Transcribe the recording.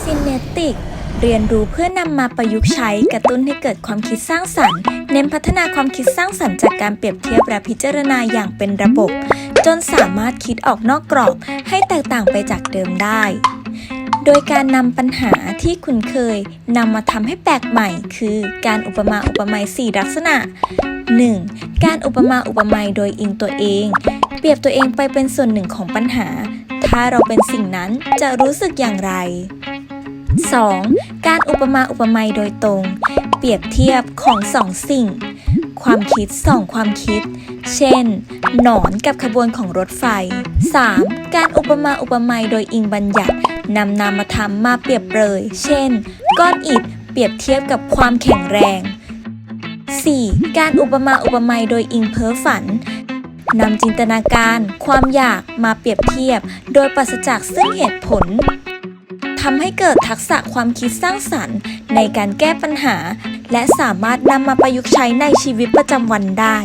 ซินเนติก เรียนรู้เพื่อนำมาประยุกต์ใช้กระตุ้นให้เกิดความคิดสร้างสรรค์ เน้นพัฒนาความคิดสร้างสรรค์จากการเปรียบเทียบและพิจารณาอย่างเป็นระบบ จนสามารถคิดออกนอกกรอบให้แตกต่างไปจากเดิมได้ โดยการนำปัญหาที่คุ้นเคยนำมาทำให้แปลกใหม่ คือการอุปมาอุปไมย4ลักษณะ 1. การอุปมาอุปไมยโดยอิงตัวเอง เปรียบตัวเองไปเป็นส่วนหนึ่งของปัญหา ถ้าเราเป็นสิ่งนั้นจะรู้สึกอย่างไร 2. การอุปมาอุปไมยโดยตรง เปรียบเทียบของสองสิ่ง ความคิดสองความคิด เช่น หนอนกับขบวนของรถไฟ 3. การอุปมาอุปไมยโดยอิงบัญญัตินำนามธรรมมาเปรียบเปรย เช่น ก้อนอิฐเปรียบเทียบกับความแข็งแรง 4. การอุปมาอุปไมยโดยอิงเพ้อฝัน นำจินตนาการ ความอยากมาเปรียบเทียบ โดยปราศจากซึ่งเหตุผลทำให้เกิดทักษะความคิดสร้างสรรค์ ในการแก้ปัญหา และสามารถนำมาประยุกต์ใช้ในชีวิตประจำวันได้